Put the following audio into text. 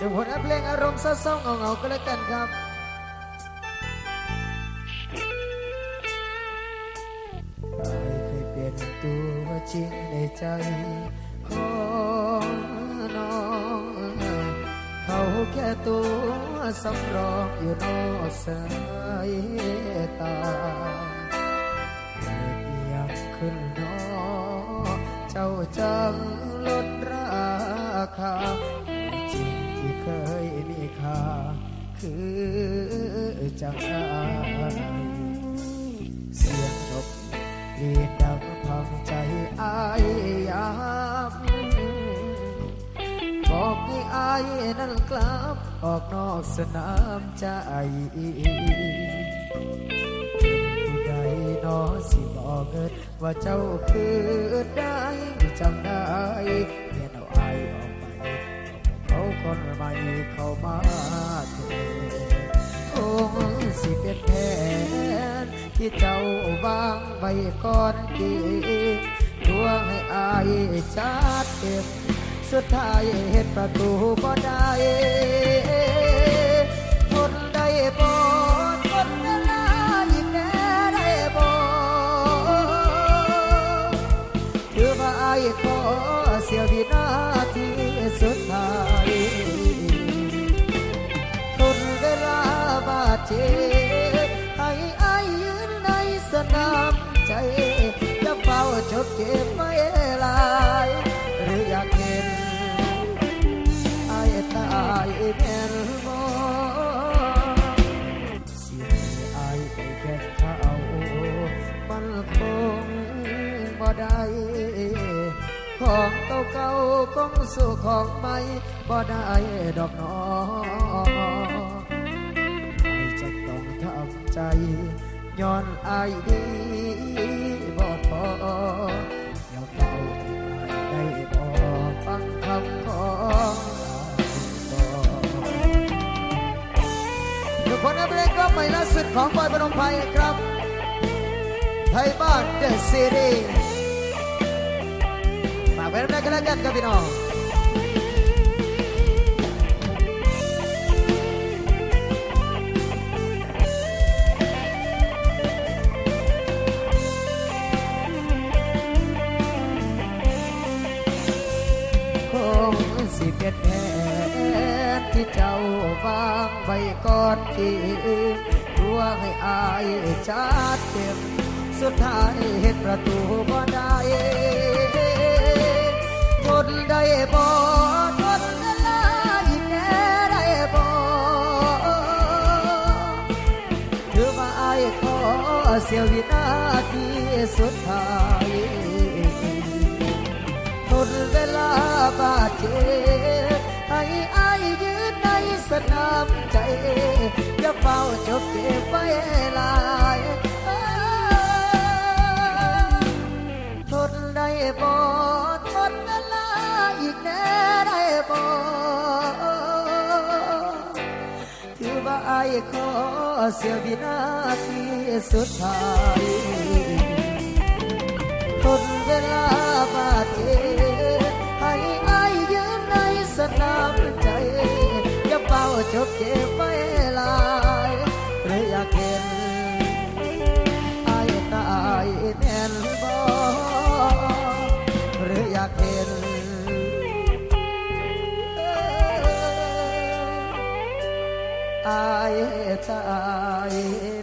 ดูผลงานเพลงอารมณ์เศร้าๆเหงาๆก็แล้วกันครับอายเคยเป็นตัวจริงในใจของน้องเขาแค่ตัวสำรองอยู่นอกสายตาเกิดเอียงขึ้นน้อเจ้าจังลดราคา ยมีค่าคือจังไงเสียงนกเรียนดังพังใจอายยามบอกให้อายนั้นกลับ ออกนอกสนามใจผู้ใดนอสิบอกเกิดว่าเจ้าคือได้จำได้ ที่เจ้าวางไว้ก่อนดีดวงให้อายชัดเต็มสุดท้ายเหตุประตูบ่ได้ ได้ของเก่าๆคงสู่ของใหม่บ่ได้ดอกนอไอจะต้องทำใจย้อนอายดีบ่พออย่าเฝ้าที่อายได้บ่ฟังคำของบ่ทุกคนนเพลงก็ไม่ล่าสุดของบอยปนมไพรครับไทยบ้านเดอะซีรีส์ ฝากไว้ด้วยกันแกันครับพี่น้องสิเป็นแผนที่เจ้าวางไว้ก่อนที่ตัวให้อายชัดเต็มสุดท้ายเห็นประตู ได้บ่ทนลาอีกแน่ได้บ่ถือว่าอายขอเสียวินาทีสุดท้ายทนเวลาบาดเจ็บให้อายยืนในสนามใจอย่าเฝ้าจบเก็บไว้ลา กแน่ได้บ่ถือว่าอายขอเสียวินาทีสุดท้ายทนเวลาบาดเจ็บายตาย